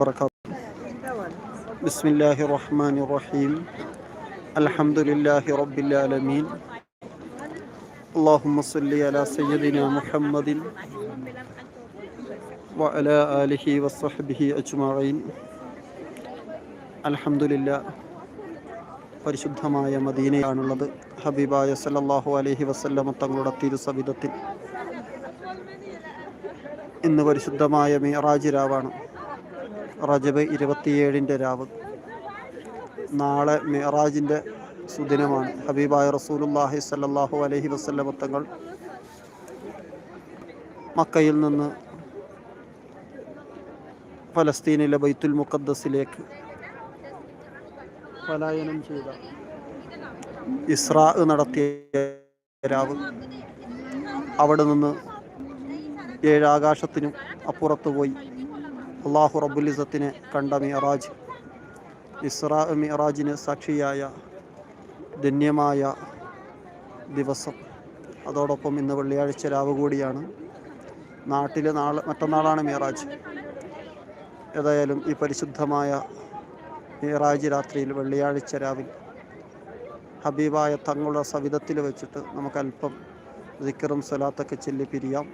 وبركاته بسم الله الرحمن الرحيم الحمد لله رب العالمين اللهم صل على سيدنا محمد وعلى آله وصحبه أجمعين الحمد لله പരിശുദ്ധമായ മദീനയാണുള്ളത് ഹബീബായ സല്ലല്ലാഹു അലൈഹി വസല്ലമ തങ്ങളുടെ തിരുസവിധത്തിൽ ഇന്ന് പരിശുദ്ധമായ മിറാജ് രാവാണ് റജബ് ഇരുപത്തിയേഴിന്റെ രാവ്. നാളെ മെഹറാജിന്റെ സുദിനമാണ്. ഹബീബായ റസൂലുല്ലാഹി സല്ലാഹു അലഹി വസ്ല്ല തങ്ങൾ മക്കയിൽ നിന്ന് ഫലസ്തീനിലെ ബൈത്തുൽ മുഖദ്ദസിലേക്ക് പലായനം ചെയ്ത ഇസ്രാ നടത്തിയ രാവ് അവിടെ നിന്ന് ഏഴാകാശത്തിനും അപ്പുറത്ത് പോയി. അള്ളാഹു റബുലിസത്തിനെ കണ്ട മിറാജ് ഇസ്രാ മിറാജിന് സാക്ഷിയായ ധന്യമായ ദിവസം. അതോടൊപ്പം ഇന്ന് വെള്ളിയാഴ്ച രാവ് കൂടിയാണ് നാട്ടിൽ നാളെ മറ്റന്നാളാണ് മിറാജ് ഏതായാലും ഈ പരിശുദ്ധമായ മിറാജ് രാത്രിയിൽ വെള്ളിയാഴ്ച രാവിൽ ഹബീബായ തങ്ങളുടെ സവിധത്തിൽ വെച്ചിട്ട് നമുക്ക് അല്പം ദിക്കറും സ്വലാത്തൊക്കെ ചൊല്ലി പിരിയാം.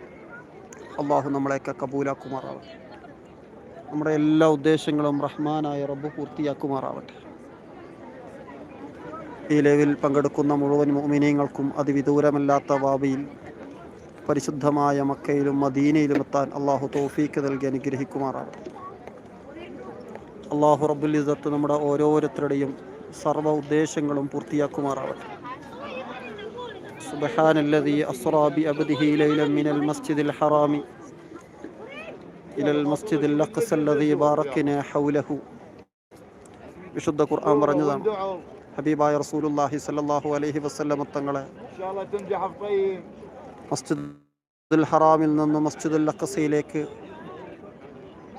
അള്ളാഹു നമ്മളെയൊക്കെ കബൂലാക്കുമാറാവട്ടെ. നമ്മുടെ എല്ലാ ഉദ്ദേശങ്ങളും റഹ്മാനായ റബ്ബ് പൂർത്തിയാക്കുമാറാവട്ടെ. ഈ ലേവിൽ പങ്കെടുക്കുന്ന മുഴുവൻ മോമിനീങ്ങൾക്കും അതിവിദൂരമല്ലാത്ത വാബിയിൽ പരിശുദ്ധമായ മക്കയിലും മദീനയിലും എത്താൻ അള്ളാഹു തോഫീക്ക് നൽകി അനുഗ്രഹിക്കുമാറാവട്ടെ. അള്ളാഹു റബ്ബുൽ ഇസത്ത് നമ്മുടെ ഓരോരുത്തരുടെയും സർവ ഉദ്ദേശങ്ങളും പൂർത്തിയാക്കുമാറാവട്ടെ. സുബഹാനല്ലതി അസ്റാബി അബ്ദിഹി ലൈല മിനൽ മസ്ജിദിൽ ഹറാമി. إلى المسجد الأقصى الذي باركنا حوله വിശുദ്ധ ഖുർആൻ പറഞ്ഞതാണ് ഹബീബായ റസൂലുള്ളാഹി സ്വല്ലല്ലാഹു അലൈഹി വസല്ലം തങ്ങളെ മസ്ജിദുൽ ഹറാമിൽ നിന്ന് മസ്ജിദുൽ അഖസയിലേക്ക്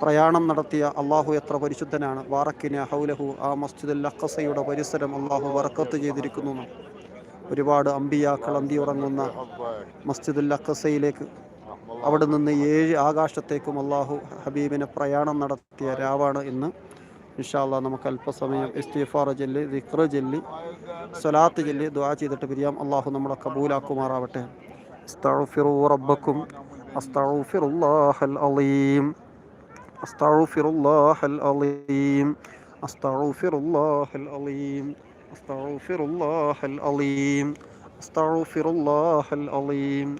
പ്രയാണം നടത്തിയ അള്ളാഹു എത്ര പരിശുദ്ധനാണ് വാറക്കിന ഹൗലഹു ആ മസ്ജിദുൽ അഖസയുടെ പരിസരം അള്ളാഹു വറക്കത്ത് ചെയ്തിരിക്കുന്നു ഒരുപാട് അമ്പിയാക്കൾ അന്തിയുറങ്ങുന്ന മസ്ജിദുൽ അഖസയിലേക്ക് അവിടെ നിന്ന് ഏഴ് ആകാശത്തേക്കും അള്ളാഹു ഹബീബിനെ പ്രയാണം നടത്തിയ രാവാണ് ഇന്ന്. ഇൻഷാല്ല നമുക്ക് അല്പസമയം ഇസ്തിഫാർ ജെല്ലി ദിക്ര ജെല്ലി സ്വലാത്ത് ജെല്ലി ദുആ ചെയ്തിട്ട് പിരിയാം. അള്ളാഹു നമ്മളെ കബൂലാക്കുമാറാവട്ടെ. അസ്തഗ്ഫിറു റബ്ബക്കും അസ്തഗ്ഫിറുല്ലാഹൽ അലീം. അസ്തഗ്ഫിറുല്ലാഹൽ അലീം. അസ്തഗ്ഫിറുല്ലാഹൽ അലീം. അസ്തഗ്ഫിറുല്ലാഹൽ അലീം. അസ്തഗ്ഫിറുല്ലാഹൽ അലീം.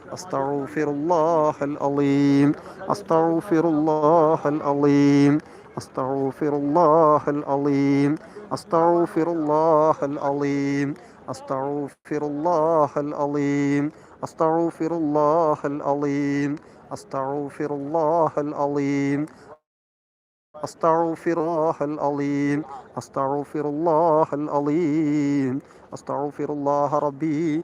أستغفر الله العظيم أستغفر الله العظيم أستغفر الله العظيم أستغفر الله العظيم أستغفر الله العظيم أستغفر الله العظيم أستغفر الله العظيم أستغفر الله العظيم أستغفر الله العظيم أستغفر الله ربي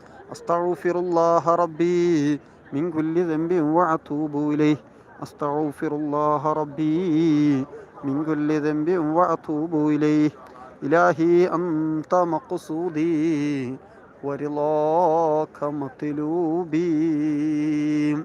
أستغفر الله ربي من كل ذنب وأتوب إليه أستغفر الله ربي من كل ذنب وأتوب إليه إلهي أنت مقصودي ورضاك مطلوبين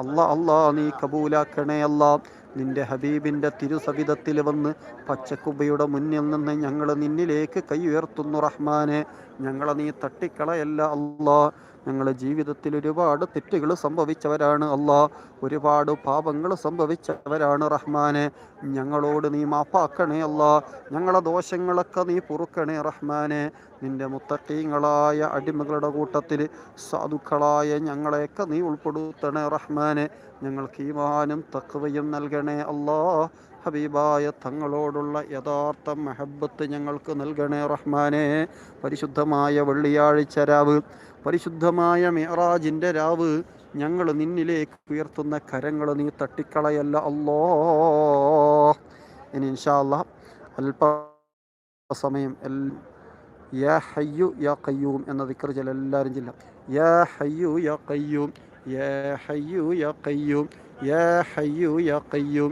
അല്ലാ അല്ലാ നീ കബൂലാക്കണേ അല്ലാ നിന്റെ ഹബീബിൻ്റെ തിരുസവിധത്തിൽ വന്ന് പച്ചക്കുബയുടെ മുന്നിൽ നിന്ന് ഞങ്ങൾ നിന്നിലേക്ക് കൈ ഉയർത്തുന്നു റഹ്മാനെ ഞങ്ങളെ നീ തട്ടിക്കളയല്ല അല്ലാ. ഞങ്ങളുടെ ജീവിതത്തിൽ ഒരുപാട് തെറ്റുകൾ സംഭവിച്ചവരാണ് അല്ലാ. ഒരുപാട് പാപങ്ങൾ സംഭവിച്ചവരാണ് റഹ്മാനെ. ഞങ്ങളോട് നീ മാപ്പാക്കണേ അല്ല. ഞങ്ങളെ ദോഷങ്ങളൊക്കെ നീ പൊറുക്കണേ റഹ്മാനെ. നിന്റെ മുത്തക്കീങ്ങളായ അടിമകളുടെ കൂട്ടത്തിൽ സാധുക്കളായ ഞങ്ങളെയൊക്കെ നീ ഉൾപ്പെടുത്തണേ റഹ്മാനെ. ഞങ്ങൾക്ക് ഈമാനും തക്കവയും നൽകണേ അല്ലാ. ഹബീബായ തങ്ങളോടുള്ള യഥാർത്ഥ മെഹബത്ത് ഞങ്ങൾക്ക് നൽകണേ റഹ്മാനെ. പരിശുദ്ധമായ വെള്ളിയാഴ്ച രാവ് പരിശുദ്ധമായ മിറാജിന്റെ രാവ് ഞങ്ങൾ നിന്നിലേക്ക് ഉയർത്തുന്ന കരങ്ങൾ നീ തട്ടിക്കളയല്ല അല്ലോ. ഇനി ഇൻഷാല്ല അല്പ സമയം എൽ യാ ഹയ്യു യാ കയ്യൂം എന്ന ദിക്കർ ചില എല്ലാവരും ചില്ല. യാ ഹയ്യു യാ കയ്യൂം യാ ഹയ്യു യാ കയ്യൂം യാ ഹയ്യു യാ കയ്യൂം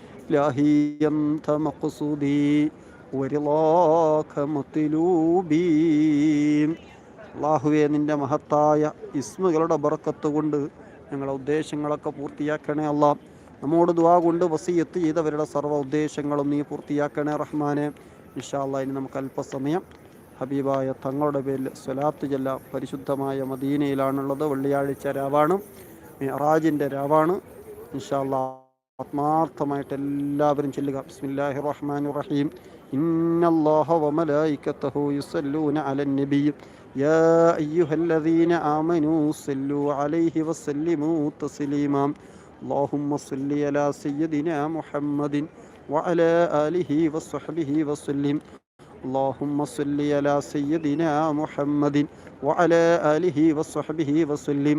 إلهي أنت مقصودي ورضاك مطلوبي അള്ളാഹുവെ നിൻ്റെ മഹത്തായ ഇസ്മുകളുടെ ബറക്കത്ത് കൊണ്ട് ഞങ്ങളെ ഉദ്ദേശങ്ങളൊക്കെ പൂർത്തിയാക്കണേ അല്ല നമ്മോട് ദുവാ കൊണ്ട് വസീയത്ത് ചെയ്തവരുടെ സർവ്വ ഉദ്ദേശങ്ങളും നീ പൂർത്തിയാക്കണേ റഹ്മാനെ ഇൻഷാല്ല ഇനി നമുക്ക് അല്പസമയം ഹബീബായ തങ്ങളുടെ പേരിൽ സ്വലാത്ത് ചെല്ല പരിശുദ്ധമായ മദീനയിലാണുള്ളത് വെള്ളിയാഴ്ച രാവാണ് മിറാജിൻ്റെ രാവാണ് ഇൻഷാല്ല ആത്മാർത്ഥമായിട്ട് എല്ലാവരും ചെല്ലുക ബിസ്മില്ലാഹി റഹ്മാൻ റഹീം ഇന്നല്ലാഹ വമലായിക്കത്തഹു യുസല്ലൂന അലൻ നബി يا أيها الذين آمنوا صلوا عليه وسلموا تسليما اللهم صل على سيدنا محمد وعلى آله وصحبه وسلم اللهم صل على سيدنا محمد وعلى آله وصحبه وسلم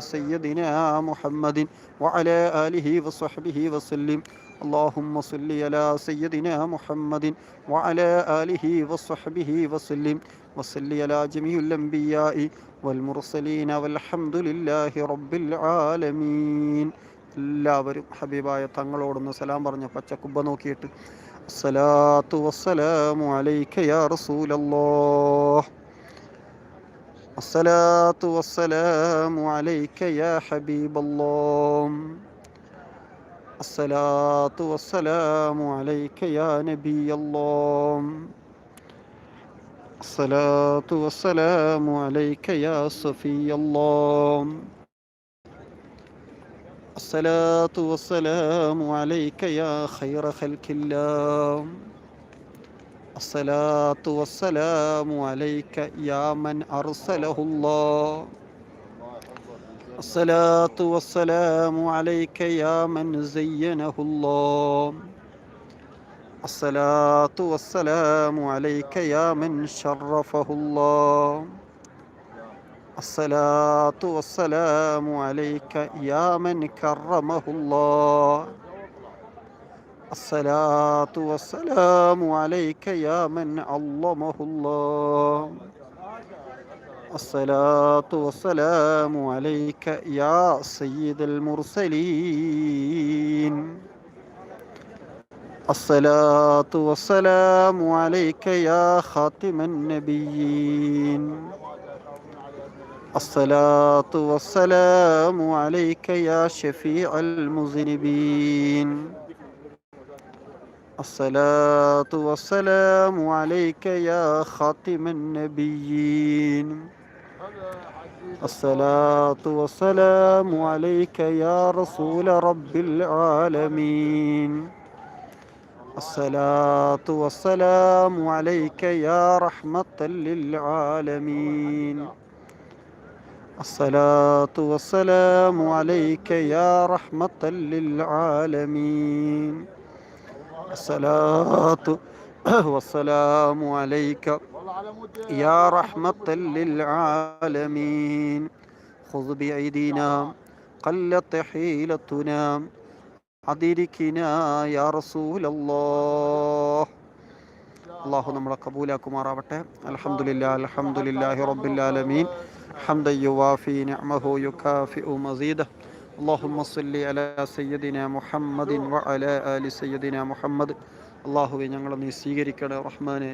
سيدنا محمد وعلى آله وصحبه وسلم اللهم صل على سيدنا محمد وعلى آله وصحبه وسلم وصل على جميع الأنبياء والمرسلين والحمد لله رب العالمين എല്ലാവരും ഹബീബായ തങ്ങളോടൊന്ന് സലാം പറഞ്ഞ പച്ചക്കുബ്ബ നോക്കിയിട്ട് അസ്സലാത്തു വസ്സലാമു അലൈക യാ റസൂലല്ലാഹ് الصلاة والسلام عليك يا حبيب الله. الصلاة والسلام عليك يا نبي الله. الصلاة والسلام عليك يا صفي الله. الصلاة والسلام عليك يا خير خلق الله. الصلاة والسلام عليك يا من أرسله الله. الصلاة والسلام عليك يا من زينه الله. الصلاة والسلام عليك يا من شرفه الله. الصلاة والسلام عليك يا من كرمه الله. الصلاة والسلام عليك يا من علمه الله الصلاة والسلام عليك يا سيد المرسلين. الصلاة والسلام عليك يا خاتم النبيين. الصلاة والسلام عليك يا شفيع المذنبين. الصلاة والسلام عليك يا خاتم النبيين. الصلاة والسلام عليك يا رسول رب العالمين. الصلاة والسلام عليك يا رحمة للعالمين. الصلاة والسلام عليك يا رحمة للعالمين. الصلاة والسلام عليك يا رحمة للعالمين خذ بأيدينا قلت حيلتنا أدركنا يا رسول الله അള്ളാഹു നമ്മളെ കബൂലാക്കുമാറാവട്ടെ അൽഹംദുലില്ലാ അൽഹംദുലില്ലാഹി റബ്ബിൽ ആലമീൻ حمدا يوافي نعمه يكافئ مزيده اللهم صل على سيدنا محمد وعلى آل سيدنا محمد അള്ളാഹുവെ ഞങ്ങളെ നീ സ്വീകരിക്കണേ റഹ്മാനെ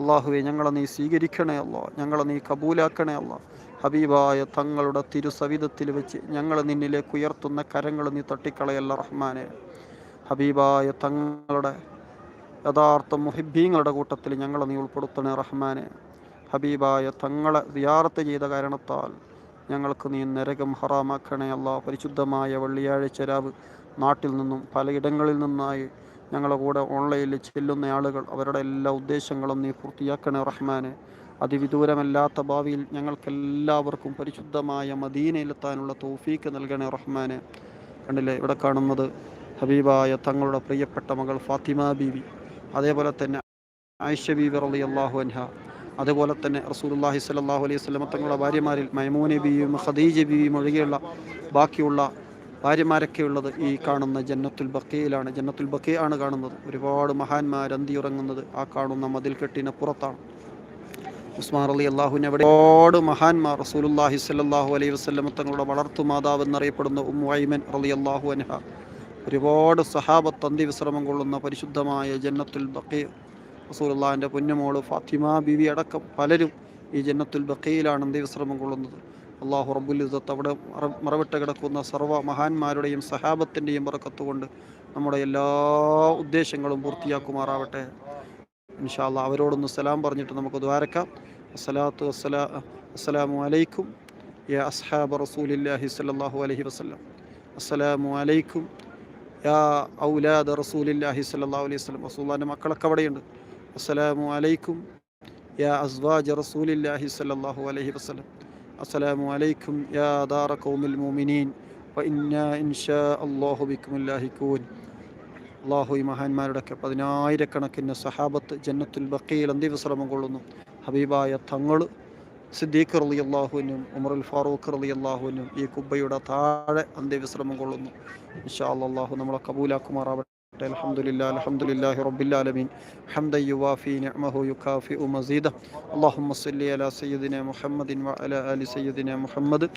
അള്ളാഹുവെ ഞങ്ങളെ നീ സ്വീകരിക്കണേ അല്ലോ ഞങ്ങളെ നീ കബൂലാക്കണേ അല്ലോ ഹബീബായ തങ്ങളുടെ തിരുസവിധത്തിൽ വെച്ച് ഞങ്ങൾ നിന്നിലേക്ക് ഉയർത്തുന്ന കരങ്ങൾ നീ തട്ടിക്കളയല്ല റഹ്മാനെ ഹബീബായ തങ്ങളുടെ യഥാർത്ഥ മുഹിബീങ്ങളുടെ കൂട്ടത്തിൽ ഞങ്ങളെ നീ ഉൾപ്പെടുത്തണേ റഹ്മാനെ ഹബീബായ തങ്ങളെ വിയാറത്ത് ചെയ്ത കാരണത്താൽ ഞങ്ങൾക്ക് നീ നരകം ഹറാമാക്കണേ അല്ല. പരിശുദ്ധമായ വെള്ളിയാഴ്ച രാവ് നാട്ടിൽ നിന്നും പലയിടങ്ങളിൽ നിന്നായി ഞങ്ങളുടെ കൂടെ ഓൺലൈനിൽ ചെല്ലുന്ന ആളുകൾ അവരുടെ എല്ലാ ഉദ്ദേശങ്ങളും നീ പൂർത്തിയാക്കണേ റഹ്മാനെ. അതിവിദൂരമല്ലാത്ത ഭാവിയിൽ ഞങ്ങൾക്കെല്ലാവർക്കും പരിശുദ്ധമായ മദീനയിലെത്താനുള്ള തോഫീക്ക് നൽകണേ റഹ്മാനെ. കണ്ടില്ലേ? ഇവിടെ കാണുന്നത് ഹബീബായ തങ്ങളുടെ പ്രിയപ്പെട്ട മകൾ ഫാത്തിമ ബീവി. അതേപോലെ തന്നെ ആയിഷ ബീവി റളിയല്ലാഹു അൻഹ. അതുപോലെ തന്നെ റസൂലുള്ളാഹി സ്വല്ലല്ലാഹു അലൈഹി വസല്ലം തങ്ങളുടെ ഭാര്യമാരിൽ മൈമൂന ബിയും ഖദീജ ബിയും ഒഴികെയുള്ള ബാക്കിയുള്ള ഭാര്യമാരൊക്കെ ഉള്ളത് ഈ കാണുന്ന ജന്നത്തുൽ ബക്കയിലാണ് ജന്നത്തുൽ ബക്കി ആണ് കാണുന്നത്. ഒരുപാട് മഹാന്മാർ അന്തിയുറങ്ങുന്നത് ആ കാണുന്ന മതിൽ കെട്ടിന് പുറത്താണ്. ഉസ്മാൻ അലി അള്ളാഹുവിന് അവിടെ ഒരുപാട് മഹാന്മാർ റസൂലുല്ലാഹി സ്വല്ലല്ലാഹു അലൈഹി വസല്ലം തങ്ങളുടെ വളർത്തു മാതാവ് എന്നറിയപ്പെടുന്ന ഉമ്മു അലി അള്ളാഹു അൻഹ. ഒരുപാട് സഹാബത്ത് അന്തി വിശ്രമം കൊള്ളുന്ന പരിശുദ്ധമായ ജന്നത്തുൽ ബക്കി റസൂലുള്ളാഹിന്റെ പൊന്നുമോൾ ഫാത്തിമ ബീവി അടക്കം പലരും ഈ ജന്നത്തുൽ ബക്കയിലാണ് അന്തി വിശ്രമം കൊള്ളുന്നത്. അള്ളാഹു റബ്ബുൽ ഇസത്ത് അവിടെ മറ- മറവിട്ട് കിടക്കുന്ന സർവ മഹാന്മാരുടെയും സഹാബത്തിന്റെയും പറക്കത്ത് കൊണ്ട് നമ്മുടെ എല്ലാ ഉദ്ദേശങ്ങളും പൂർത്തിയാക്കുമാറാവട്ടെ. ഇൻഷാല്ല അവരോടൊന്ന് സലാം പറഞ്ഞിട്ട് നമുക്ക് ദ്വാരക്കാം. അസ്സലാത്തു വസ്സലാ അസ്സലാമു അലൈക്കും യാ അസ്ഹാബ് റസൂലില്ലാഹി സല്ലാഹു അലഹി വസ്ലം അസ്സലാമു അലൈക്കും യാ ഔലാദ് റസൂലില്ലാഹി സല്ലല്ലാഹു അലൈഹി വസ്ലം റസൂല്ലാന്റെ മക്കളൊക്കെ അവിടെയുണ്ട്. അസ്സലാമു അലൈക്കും യാ അസ്വാജ റസൂലില്ലാഹി സല്ലല്ലാഹു അലൈഹി വസല്ലം. അസ്സലാമു അലൈക്കും യാ ദാറ ഖൗമിൽ മുഅ്മിനീൻ. വ ഇന്നാ ഇൻഷാ അല്ലാഹു ബിക്കും ലാഹിഖൂൻ. അള്ളാഹു ഈ മഹാന്മാരുടെയൊക്കെ പതിനായിരക്കണക്കിന് സഹാബത്ത് ജന്നത്തുൽ ബക്കീൽ അന്ത്യവിശ്രമം കൊള്ളുന്നു. ഹബീബായ തങ്ങൾ സിദ്ദീഖ് റലി അള്ളാഹുവിനും ഉമറുൽ ഫാറൂഖ് റലി അള്ളാഹുവിനും ഈ കുബ്ബയുടെ താഴെ അന്ത്യവിശ്രമം കൊള്ളുന്നു. ഇൻഷാ അള്ളാഹു നമ്മളെ കബൂലാക്കുമാറാവട്ടെ. പറയട്ടെ അലഹമുല്ല അലഹമുല്ലാഹി റബ്ബില്ലാലമീൻ ഹംദ യുവാഫി നഅമഹു യുഖാഫി മസീദ അള്ളാഹുമ്മ സല്ലി അല സയ്യിദിന മുഹമ്മദിൻ വ അല അലി സയ്യിദിന മുഹമ്മദ്.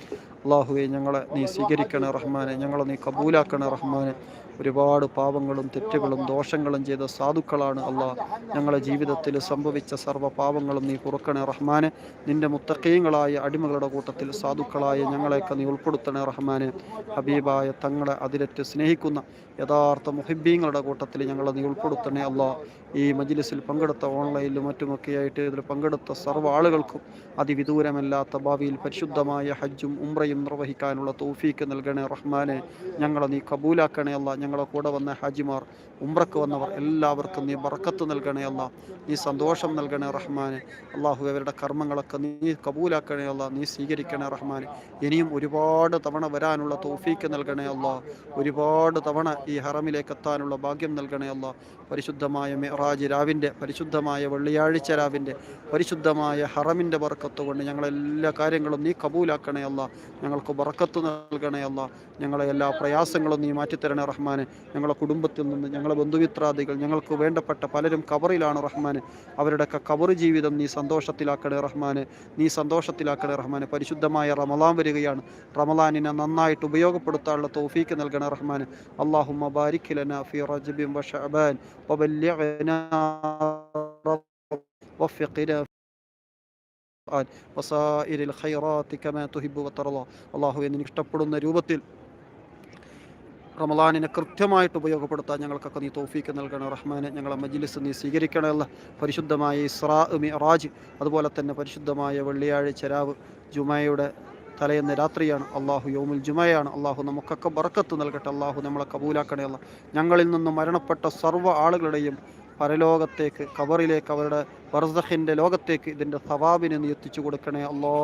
അള്ളാഹുവെ ഞങ്ങളെ നീ സ്വീകരിക്കണേ റഹ്മാനെ. ഞങ്ങളെ നീ കബൂലാക്കണ റഹ്മാനെ. ഒരുപാട് പാപങ്ങളും തെറ്റുകളും ദോഷങ്ങളും ചെയ്ത സാധുക്കളാണ് അള്ളാഹ്. ഞങ്ങളുടെ ജീവിതത്തിൽ സംഭവിച്ച സർവ പാപങ്ങളും നീ കുറക്കണേ റഹ്മാനെ. നിന്റെ മുത്തക്കയങ്ങളായ അടിമകളുടെ കൂട്ടത്തിൽ സാധുക്കളായ ഞങ്ങളെയൊക്കെ നീ ഉൾപ്പെടുത്തണേ റഹ്മാനെ. ഹബീബായ തങ്ങളെ അതിരറ്റ് സ്നേഹിക്കുന്ന യഥാർത്ഥ മുഹിബീങ്ങളുടെ കൂട്ടത്തിൽ ഞങ്ങളെ നീ ഉൾപ്പെടുത്തണേ അള്ളാഹ്. ഈ മജ്ലിസിൽ പങ്കെടുത്ത ഓൺലൈനിലും മറ്റുമൊക്കെയായിട്ട് ഇതിൽ പങ്കെടുത്ത സർവ ആളുകൾക്കും അതിവിദൂരമല്ലാത്ത ഭാവിയിൽ പരിശുദ്ധമായ ഹജ്ജും ഉംറയും നിർവഹിക്കാനുള്ള തൗഫീക്ക് നൽകണേ റഹ്മാനെ. ഞങ്ങളെ നീ കബൂലാക്കണേ അല്ല. ഞങ്ങളെ കൂടെ വന്ന ഹാജിമാർ ഉംറക്ക് വന്നവർ എല്ലാവർക്കും നീ ബർക്കത്ത് നൽകണേ അല്ല. നീ സന്തോഷം നൽകണേ റഹ്മാനെ. അള്ളാഹു അവരുടെ കർമ്മങ്ങളൊക്കെ നീ കബൂലാക്കണേ അല്ല. നീ സ്വീകരിക്കണേ റഹ്മാനെ. ഇനിയും ഒരുപാട് തവണ വരാനുള്ള തൗഫീക്ക് നൽകണേ അല്ല. ഒരുപാട് തവണ ഈ ഹറമിലേക്ക് എത്താനുള്ള ഭാഗ്യം നൽകണേ അല്ല. പരിശുദ്ധമായ മിറാജ് രാവിൻ്റെ പരിശുദ്ധമായ വെള്ളിയാഴ്ച രാവിൻ്റെ പരിശുദ്ധമായ ഹറമിൻ്റെ ബർക്കത്ത് കൊണ്ട് ഞങ്ങളെല്ലാ കാര്യങ്ങളും നീ കബൂലാക്കണേ അല്ല ഞങ്ങൾക്ക് ബർക്കത്ത് നൽകണേ അല്ല ഞങ്ങളെ എല്ലാ പ്രയാസങ്ങളും നീ മാറ്റിത്തരണേ റഹ്മാനെ ഞങ്ങളെ കുടുംബത്തിൽ നിന്ന് ഞങ്ങളെ ബന്ധുമിത്രാദികൾ ഞങ്ങൾക്ക് വേണ്ടപ്പെട്ട പലരും കബറിലാണ് റഹ്മാനെ അവരുടെയൊക്കെ കബർ ജീവിതം നീ സന്തോഷത്തിലാക്കണേ റഹ്മാനെ നീ സന്തോഷത്തിലാക്കണേ റഹ്മാനെ പരിശുദ്ധമായ റമലാൻ വരികയാണ് റമലാനിനെ നന്നായിട്ട് ഉപയോഗപ്പെടുത്താനുള്ള തൗഫീക്ക് നൽകണേ റഹ്മാനെ അള്ളാഹുമ്മ ബാരിക് ലന ഫി റജബിൻ വശഅബാൻ وبلغنا وفقنا وسائر الخيرات كما تحب وترضى അള്ളാഹു എനിക്ക് ഇഷ്ടപ്പെടുന്ന രൂപത്തിൽ റമലാനിനെ കൃത്യമായിട്ട് ഉപയോഗപ്പെടുത്താൻ ഞങ്ങൾക്കൊക്കെ നീ തോഫീക്ക് നൽകണം റഹ്മാനെ ഞങ്ങളെ മജ്ലിസ് നീ സ്വീകരിക്കണമല്ല പരിശുദ്ധമായ ഇസ്രാ മിറാജ് അതുപോലെ തന്നെ പരിശുദ്ധമായ വെള്ളിയാഴ്ച രാവ് ജുമയുടെ തലേന്ന് രാത്രിയാണ് അള്ളാഹു യോമുൽ ജുമയാണ് അള്ളാഹു നമുക്കൊക്കെ ബർക്കത്ത് നൽകട്ടെ അള്ളാഹു നമ്മളെ കബൂലാക്കണേ അല്ല ഞങ്ങളിൽ നിന്ന് മരണപ്പെട്ട സർവ്വ ആളുകളുടെയും പരലോകത്തേക്ക് കബറിലേക്ക് അവരുടെ ബർസഖിന്റെ ലോകത്തേക്ക് ഇതിന്റെ സവാബിനെ നീ എത്തിച്ചു കൊടുക്കണേ അല്ലോ.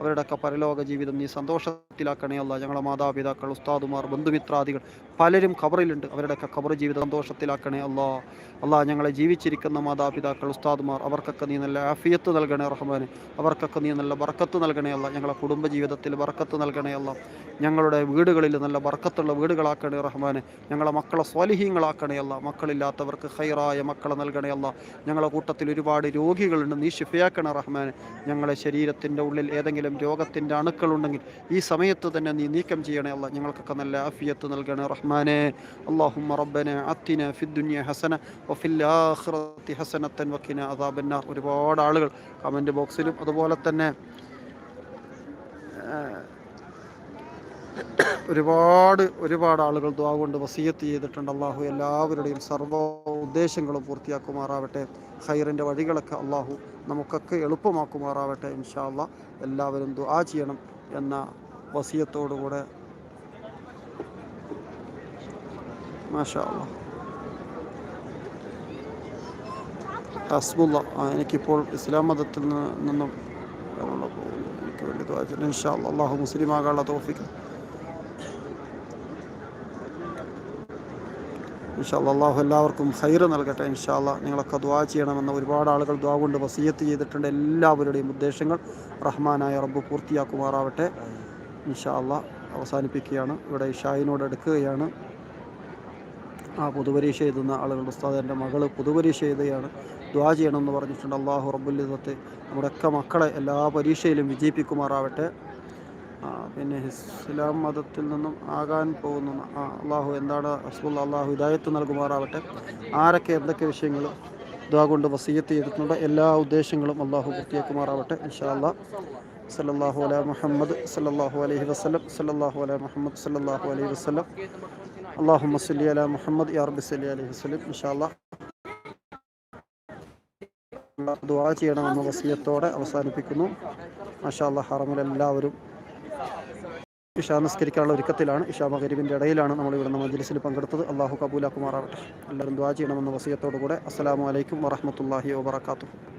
അവരുടെയൊക്കെ പരലോക ജീവിതം നീ സന്തോഷത്തിലാക്കണേ അല്ല. ഞങ്ങളെ മാതാപിതാക്കൾ ഉസ്താദുമാർ ബന്ധുമിത്രാദികൾ പലരും കബറിലുണ്ട് അവരുടെയൊക്കെ കബർ ജീവിതം സന്തോഷത്തിലാക്കണേ അല്ലോ. അല്ലാ ഞങ്ങളെ ജീവിച്ചിരിക്കുന്ന മാതാപിതാക്കൾ ഉസ്താദുമാർ അവർക്കൊക്കെ നീ നല്ല ആഫിയത്ത് നൽകണേ റഹ്മാനെ. അവർക്കൊക്കെ നീ നല്ല ബർക്കത്ത് നൽകണേ അല്ല. ഞങ്ങളെ കുടുംബ ജീവിതത്തിൽ ബർക്കത്ത് നൽകണേ അല്ല. ഞങ്ങളുടെ വീടുകളിൽ നല്ല ബർക്കത്തുള്ള വീടുകളാക്കണേ റഹ്മാനെ. ഞങ്ങളെ മക്കളെ സ്വാലിഹീങ്ങളാക്കണേ അല്ല. മക്കളില്ലാത്തവർക്ക് ഹൈറായ മക്കളെ നൽകണേ അല്ല. ഞങ്ങളുടെ കൂട്ടത്തിൽ ഒരുപാട് രോഗികളുണ്ട്. നീ ശിഫയാക്കണ റഹ്മാൻ ഞങ്ങളുടെ ശരീരത്തിന്റെ ഉള്ളിൽ ഏതെങ്കിലും രോഗത്തിന്റെ അണുക്കളുണ്ടെങ്കിൽ ഈ സമയത്ത് തന്നെ നീ നീക്കം ചെയ്യണേ അല്ല. ഞങ്ങൾക്കൊക്കെ നല്ല ആഫിയത്ത് നൽകണേ റഹ്മാനെ. അള്ളാഹുമ്മ റബ്ബനെ അത്തിന ഫിദ്ദുനിയ ഹസന ഒഫില്ലാഹ്റത്തി ഹസനത്തൻ വക്കിന അദാബന്നാർ. ഒരുപാട് ആളുകൾ കമന്റ് ബോക്സിലും അതുപോലെ തന്നെ ഒരുപാട് ഒരുപാട് ആളുകൾ ദ്വാ കൊണ്ട് വസീയത്ത് ചെയ്തിട്ടുണ്ട്. അള്ളാഹു എല്ലാവരുടെയും സർവ ഉദ്ദേശങ്ങളും പൂർത്തിയാക്കുമാറാവട്ടെ. ഖൈറിന്റെ വഴികളൊക്കെ അള്ളാഹു നമുക്കൊക്കെ എളുപ്പമാക്കുമാറാവട്ടെ ഇൻഷാല്ല എല്ലാവരും ദ്വാ ചെയ്യണം എന്ന വസീയത്തോടുകൂടെ മാഷാ ആ, എനിക്കിപ്പോൾ ഇസ്ലാം മതത്തിൽ നിന്ന് എനിക്ക് വേണ്ടി ദുആ ചെയ്യണം. ഇൻഷാ അള്ളാഹു മുസ്ലിം ആകാനുള്ള തോഫിക്ക് ഇൻഷാല്ല അള്ളാഹു എല്ലാവർക്കും ഹൈറ് നൽകട്ടെ ഇൻഷാല്ല നിങ്ങളൊക്കെ ദ്വാ ചെയ്യണമെന്ന് ഒരുപാട് ആളുകൾ ദ്വാ കൊണ്ട് വസീയത്ത് ചെയ്തിട്ടുണ്ട്. എല്ലാവരുടെയും ഉദ്ദേശങ്ങൾ റഹ്മാനായ റബ്ബ് പൂർത്തിയാക്കുമാറാവട്ടെ. ഇൻഷാല്ല അവസാനിപ്പിക്കുകയാണ്. ഇവിടെ ഇഷായിനോട് എടുക്കുകയാണ് ആ പൊതുപരീക്ഷ എഴുതുന്ന ആളുകളുടെ ഉസ്താദ് എന്റെ മകൾ പൊതുപരീക്ഷ എഴുതുകയാണ്. ദ്വാ ചെയ്യണമെന്ന് പറഞ്ഞിട്ടുണ്ട്. അള്ളാഹു റബ്ബുല്ലിദത്ത് നമ്മുടെയൊക്കെ മക്കളെ എല്ലാ പരീക്ഷയിലും വിജയിപ്പിക്കുമാറാവട്ടെ. പിന്നെ ഇസ്ലാം മതത്തിൽ നിന്നും ആകാൻ പോകുന്ന അള്ളാഹു എന്താണ് ഹസ്ബുള്ള അള്ളാഹു ഹിദായത്ത് നൽകുമാറാവട്ടെ. ആരൊക്കെ എന്തൊക്കെ വിഷയങ്ങൾ ഇതാ കൊണ്ട് വസീയത്ത് ചെയ്തിട്ടുണ്ട് എല്ലാ ഉദ്ദേശങ്ങളും അള്ളാഹു പൂർത്തിയാക്കുമാറാവട്ടെ ഇൻഷാ സല്ലാഹു അലാ മുഹമ്മദ് സല്ലല്ലാഹു അലൈഹി വസ്ലം സല്ലല്ലാഹു അലാ മുഹമ്മദ് സല്ലല്ലാഹു അലൈഹി വസ്ലം അള്ളാഹു സല്ലി അല മുഹമ്മദ് യാർബി സല്ലി അലൈഹി വസ്ലം ഇൻഷാ ദുവാ ചെയ്യണമെന്ന വസീയത്തോടെ അവസാനിപ്പിക്കുന്നു. മാഷാ അല്ലാ ഹറമിൽ എല്ലാവരും ഇഷാ നിസ്കരിക്കാനുള്ള ഒരുക്കത്തിലാണ് ഇഷാ മകരിവിന്റെ ഇടയിലാണ് നമ്മൾ ഇവിടുന്ന് മജ്ലിസിൽ പങ്കെടുത്തത്. അള്ളാഹു കബൂലാക്കുമാറാവട്ടെ. എല്ലാവരും ദ്വാ ചെയ്യണമെന്ന വസീയത്തോടു കൂടെ അസ്സലാമു അലൈക്കും വറഹ്മത്തുള്ളാഹി വബറകാതുഹു.